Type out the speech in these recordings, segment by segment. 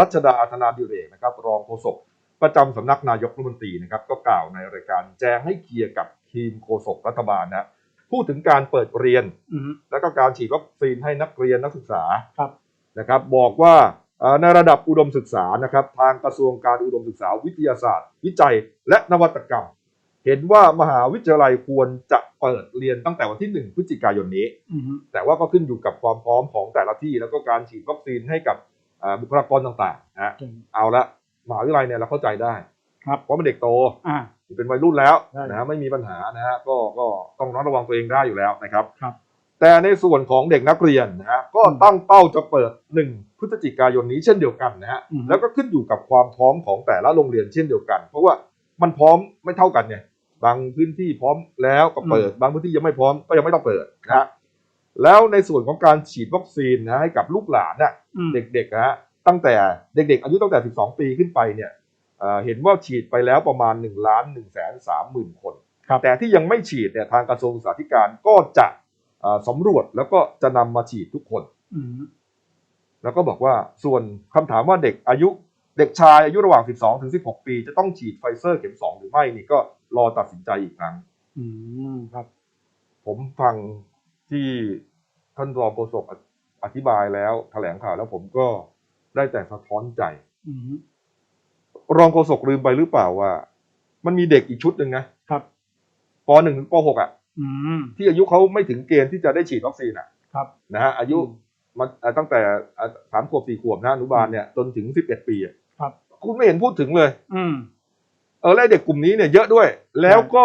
รัชดาธนาดิเรกนะครับรองโฆษกประจำสำนักนายกรัฐมนตรีนะครับก็กล่าวในรายการแจ้งให้เคลียร์กับทีมโฆษกรัฐบาลนะพูดถึงการเปิดเรียนอืมแล้วก็การฉีดวัคซีนให้นักเรียนนักศึกษาครับนะครับบอกว่าเอ่อในระดับอุดมศึกษานะครับทางกระทรวงการอุดมศึกษาวิทยาศาสตร์ วิจัยและนวัตกรรม เห็นว่ามหาวิทยาลัยควรจะเปิดเรียนตั้งแต่วันที่ 1 พฤศจิกายนนี้อืมแต่ว่าก็ขึ้นอยู่กับความพร้อมของแต่ละที่ แล้วก็การฉีดวัคซีนให้กับเอ่อ บุคลากรต่างๆนะฮะเก่งเอาละมหาวิทยาลัยเนี่ยเราเข้าใจได้ครับเพราะมันเด็กโตอ่าเป็นวัยรุ่นแล้วใช่นะฮะไม่มีปัญหานะฮะก็ก็ต้องระมัดระวังตัวเองได้อยู่แล้วนะครับครับแต่ในส่วนของเด็กนักเรียนนะฮะก็อืมตั้งเป้าจะเปิด1พฤศจิกายนนี้เช่นเดียวกันนะฮะอืมแล้วก็ขึ้นอยู่กับความพร้อมของแต่ละโรงเรียนเช่นเดียวกัน เพราะว่ามันพร้อมไม่เท่ากันเนี่ยบางพื้นที่พร้อมแล้วก็เปิด บางพื้นที่ยังไม่พร้อมก็ยังไม่ต้องเปิดนะฮะ แล้วในส่วนของการฉีดวัคซีนนะให้กับลูกหลานน่ะอืม เด็กๆนะฮะตั้งแต่เด็กๆ อายุตั้งแต่ 12 ปีขึ้นไปเนี่ยเอ่อเห็นว่าฉีดไปแล้วประมาณ1ล้าน1แสน3หมื่นคน ครับ แต่ที่ยังไม่ฉีดเนี่ยทางกระทรวงศึกษาธิการก็จะเอ่อสำรวจแล้วก็จะนำมาฉีดทุกคน อืม แล้วก็บอกว่าส่วนคำถามว่าเด็กอายุเด็กชายอายุระหว่าง 12 ถึง 16 ปี จะต้องฉีดไฟเซอร์เข็ม 2 หรือไม่นี่ก็รอตัดสินใจอีกครั้ง อืม ครับ ผมฟัง ที่ท่านรองโฆษกออธิบายแล้วแถลงข่าวแล้วผมก็ได้แต่สะท้อนใจอืมรองโฆษกลืมไปหรือเปล่าว่า มันมีเด็กอีกชุดหนึ่งนะครับป .1 ถึงป .6 อะอืมที่อายุเขาไม่ถึงเกณฑ์ที่จะได้ฉีดวัคซีนอะ ครับนะฮะอายุมันอ่าตั้งแต่อ่าสามขวบสี่ขวบนะอนุบาลเนี่ยจนถึงสิบเอ็ดปีอะครับ คุณไม่เห็นพูดถึงเลย อืมเออแล้วเด็กกลุ่มนี้เนี่ยเยอะด้วย แล้วก็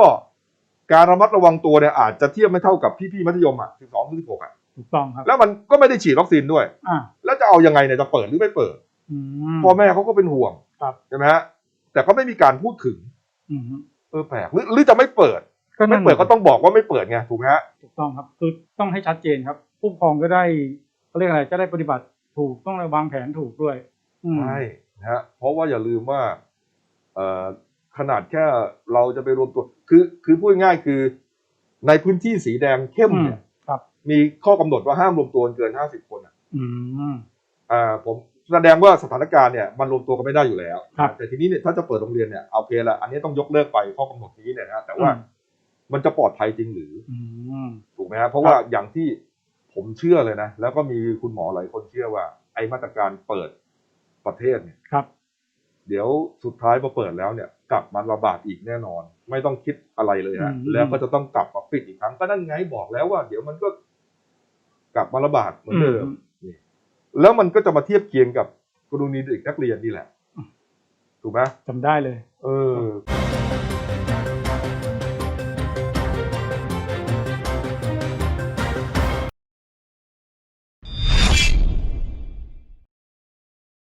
การระมัดระวังตัวเนี่ยอาจจะเทียบไม่เท่ากับพี่ๆมัธยมอะสิบสองถึงสิบหกอะถูกต้องครับ แล้วมันก็ไม่ได้ฉีดวัคซีนด้วย อ่าแล้วจะเอายังไงเนี่ยจะเปิดหรือไม่เปิดอืม พ่อแม่เขาก็เป็นห่วงครับ ใช่ไหมฮะแต่ก็ไม่มีการพูดถึงอืมเออแปลกหรือหรือจะไม่เปิด ก็ไม่นั่นเปิดก็ต้องบอกว่าไม่เปิดไงถูกไหมฮะ ถูกต้องครับคือต้องให้ชัดเจนครับผู้ปกครองก็ได้เขาเรียกอะไรก็ได้ปฏิบัติถูกต้องวางแผนถูกด้วย อืม ใช่นะฮะเพราะว่าอย่าลืมว่าเอ่อ ขนาดแค่เราจะไปรวมตัว คือคือพูดง่ายๆคือในพื้นที่สีแดงเข้มเนี่ยครับ มีข้อกำหนดว่าห้ามรวมตัวเกินห้าสิบคนอะอืมอ่า ผมแสดงว่าสถานการณ์เนี่ยมันรวมตัวกันไม่ได้อยู่แล้วครับแต่ทีนี้เนี่ยถ้าจะเปิดโรงเรียนเนี่ยเอาโอเคละอันนี้ต้องยกเลิกไปข้อกำหนดนี้เนี่ยนะฮะแต่ว่าอืมมันจะปลอดภัยจริงหรืออืมถูกไหมฮะเพราะว่าอย่างที่ผมเชื่อเลยนะ แล้วก็มีคุณหมอหลายคนเชื่อว่า ไอ้มาตรการเปิดประเทศเนี่ยครับ เดี๋ยวสุดท้ายพอเปิดแล้วเนี่ย กลับมาระบาดอีกแน่นอน ไม่ต้องคิดอะไรเลยฮะอืมแล้วก็จะต้องกลับมาปิดอีกครั้งก็นั่นไงบอกแล้วว่า เดี๋ยวมันก็กลับมาระบาดเหมือนเดิมนี่แล้วมันก็จะมาเทียบเคียงกับกรณีเด็กนักเรียนนี่แหละ ถูกไหมจำได้เลย เออ